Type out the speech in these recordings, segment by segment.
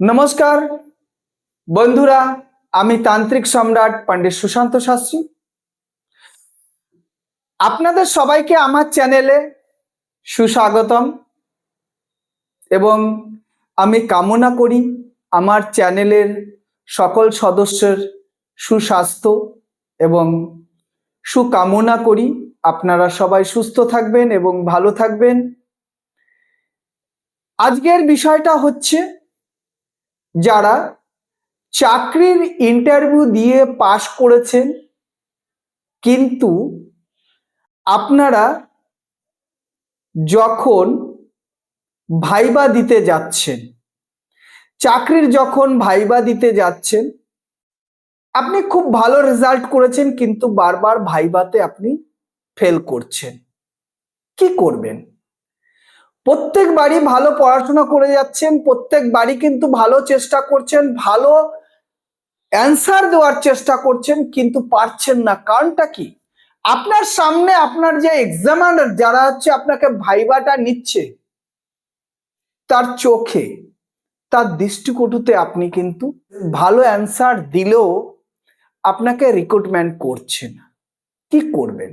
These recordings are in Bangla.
নমস্কার। বন্ধুরা, আমি তান্ত্রিক সম্রাট পণ্ডিত সুশান্ত শাস্ত্রী। আপনাদের সবাইকে আমার চ্যানেলে সুস্বাগতম এবং আমি কামনা করি আমার চ্যানেলের সকল সদস্যের সুস্বাস্থ্য এবং সুকামনা করি। আপনারা সবাই সুস্থ থাকবেন এবং ভালো থাকবেন। আজকের বিষয়টা হচ্ছে যারা চাকরির ইন্টারভিউ দিয়ে পাশ করেছেন, কিন্তু আপনারা যখন ভাইবা দিতে যাচ্ছেন, চাকরির যখন ভাইবা দিতে যাচ্ছেন, আপনি খুব ভালো রেজাল্ট করেছেন, কিন্তু বারবার ভাইবাতে আপনি ফেল করছেন। কি করবেন? প্রত্যেক বাড়ি ভালো পড়াশোনা করে যাচ্ছেন প্রত্যেক বাড়ি কিন্তু ভালো চেষ্টা করছেন, ভালো অ্যান্সার দেওয়ার চেষ্টা করছেন, কিন্তু পারছেন না। কারণটা কি? আপনার সামনে আপনার যে এক্সামানার যারা হচ্ছে আপনাকে ভাইবাটা নিচ্ছে, তার চোখে, তার দৃষ্টিকটুতে আপনি কিন্তু ভালো অ্যান্সার দিলেও আপনাকে রিক্রুটমেন্ট করছে না। কি করবেন?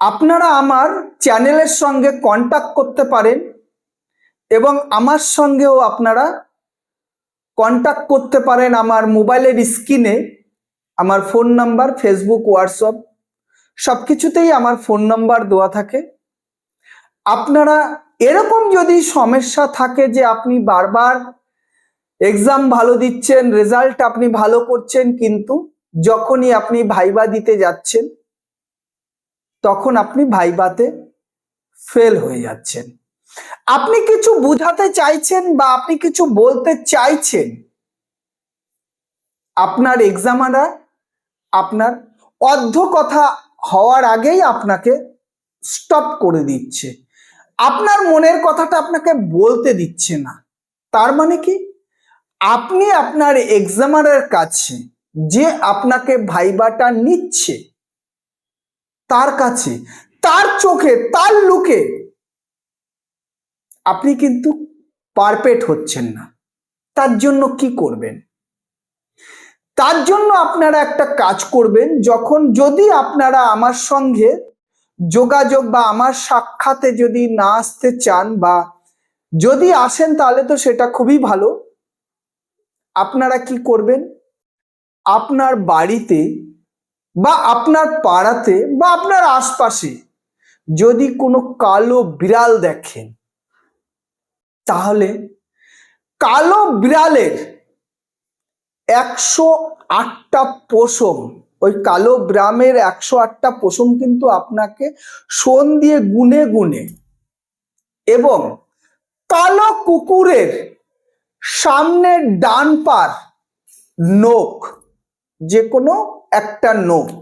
আপনারা আমার চ্যানেলের সঙ্গে কন্টাক্ট করতে পারেন। এবং আমার সঙ্গেও আপনারা কন্টাক্ট করতে পারেন আমার মোবাইলের স্ক্রিনে আমার ফোন নাম্বার ফেসবুক হোয়াটসঅ্যাপ সব কিছুতেই আমার ফোন নাম্বার দেওয়া থাকে। আপনারা এরকম যদি সমস্যা থাকে যে আপনি বারবার এক্সাম ভালো দিচ্ছেন রেজাল্ট আপনি ভালো করছেন, কিন্তু যখনই আপনি ভাইবা দিতে যাচ্ছেন, তখন আপনি ভাইবাতে ফেল হয়ে যাচ্ছেন। আপনি কিছু বুঝাতে চাইছেন বা আপনি কিছু বলতে চাইছেন? আপনার এক্সামারা আপনার অর্ধ কথা হওয়ার আগেই আপনাকে স্টপ করে দিচ্ছে। আপনার মনের কথাটা আপনাকে বলতে দিচ্ছে না। তার মানে কি? আপনি আপনার এক্সামারের কাছে যে আপনাকে ভাইবাটা নিচ্ছে, তার কাছে, তার চোখে, তার লুকে আপনি কিন্তু পারফেক্ট হচ্ছেন না। তার জন্য কি করবেন? তার জন্য আপনারা একটা কাজ করবেন, যখন যদি আপনারা আমার সঙ্গে যোগাযোগ বা আমার সাক্ষাতে যদি না আসতে চান বা যদি আসেন তাহলে তো সেটা খুবই ভালো। আপনারা কি করবেন? আপনার বাড়িতে বা আপনার পাড়াতে বা আপনার আশপাশে যদি কোনো কালো বিড়াল দেখেন তাহলে কালো বিড়ালের একশো আটটা পশম, ওই কালো ব্রামের একশো আটটা পশম কিন্তু আপনাকে সোন দিয়ে গুনে গুনে এবং কালো কুকুরের সামনের ডান পার নোখ যে কোনো একটা নোখ,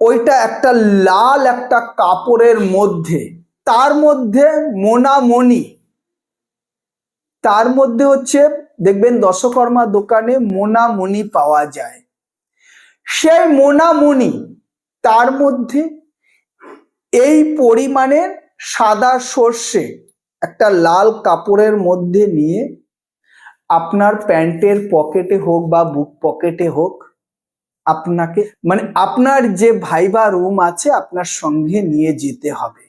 ওইটা একটা লাল একটা কাপড়ের মধ্যে তার মধ্যে মোনামণি। তার মধ্যে হচ্ছে, দেখবেন দশকর্মা দোকানে মোনামণি পাওয়া যায়। সেই মোনামণি, তার মধ্যে এই পরিমাণের সাদা সর্ষে একটা লাল কাপড়ের মধ্যে নিয়ে আপনার প্যান্টের পকেটে হোক বা বুক পকেটে হোক, আপনাকে মানে আপনার যে ভাইবা রুম আছে, আপনার সঙ্গে নিয়ে যেতে হবে।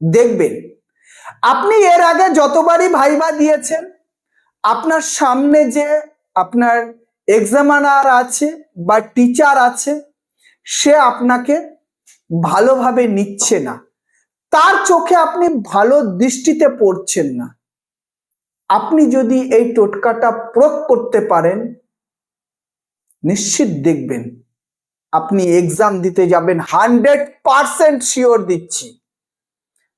দেখবেন। আপনি এর আগে যতবারই ভাইবা দিয়েছেন, আপনার সামনে যে আপনার এক্সামানার আছে বা টিচার আছে, সে আপনাকে ভালোভাবে নিচ্ছে না। তার চোখে আপনি ভালো দৃষ্টিতে পড়ছেন না। আপনি যদি এই টোটকাটা প্রয়োগ করতে পারেন, নিশ্চিত দেখবেন, আপনি এক্সাম দিতে যাবেন। হান্ড্রেড পারসেন্ট শিওর দিচ্ছি।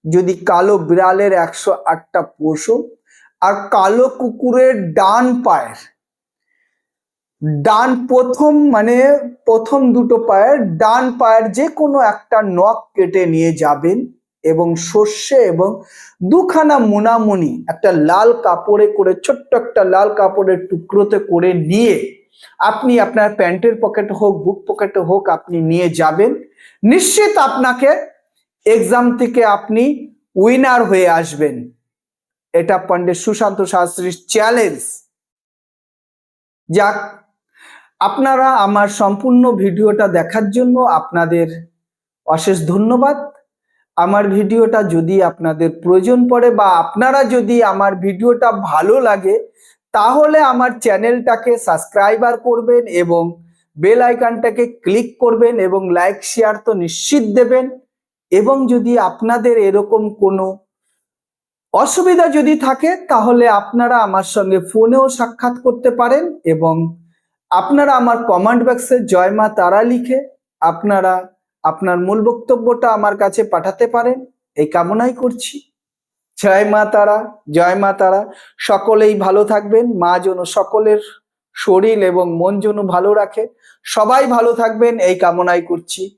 যদি কালো বিড়ালের একশো আটটা পশম আর কালো কুকুরের ডান পায়ের, ডান প্রথম মানে প্রথম দুটো পায়ের, ডান পায়ের যে কোনো একটা নখ কেটে নিয়ে যাবেন এবং সর্ষে এবং দুখানা মোনামুনি একটা লাল কাপড়ে করে, ছোট্ট একটা লাল কাপড়ের টুকরোতে করে নিয়ে আপনি আপনার প্যান্টের পকেটে হোক বুক পকেটে হোক আপনি নিয়ে যাবেন। নিশ্চিত আপনাকে এক্সাম থেকে আপনি উইনার হয়ে আসবেন। এটা পণ্ডিত সুশান্ত শাস্ত্রীর চ্যালেঞ্জ যাক, আপনারা আমার সম্পূর্ণ ভিডিওটা দেখার জন্য আপনাদের অশেষ ধন্যবাদ। আমার ভিডিওটা যদি আপনাদের প্রয়োজন পড়ে বা আপনারা যদি আমার ভিডিওটা ভালো লাগে, তাহলে আমার চ্যানেলটাকে সাবস্ক্রাইবার করবেন এবং বেল আইকনটাকে ক্লিক করবেন এবং লাইক, শেয়ার তো নিশ্চিত দেবেন। এবং যদি আপনাদের এরকম কোনো অসুবিধা যদি থাকে, তাহলে আপনারা আমার সঙ্গে ফোনেও সাক্ষাৎ করতে পারেন এবং আপনারা আমার কমেন্ট বক্সে জয় মা তারা লিখে আপনারা আপনার মূল বক্তব্যটা আমার কাছে পাঠাতে পারেন। এই কামনাই করছি। জয় মা তারা, জয় মা তারা। সকলেই ভালো থাকবেন। মা যেন সকলের শরীর এবং মন যেন ভালো রাখে। সবাই ভালো থাকবেন, এই কামনাই করছি।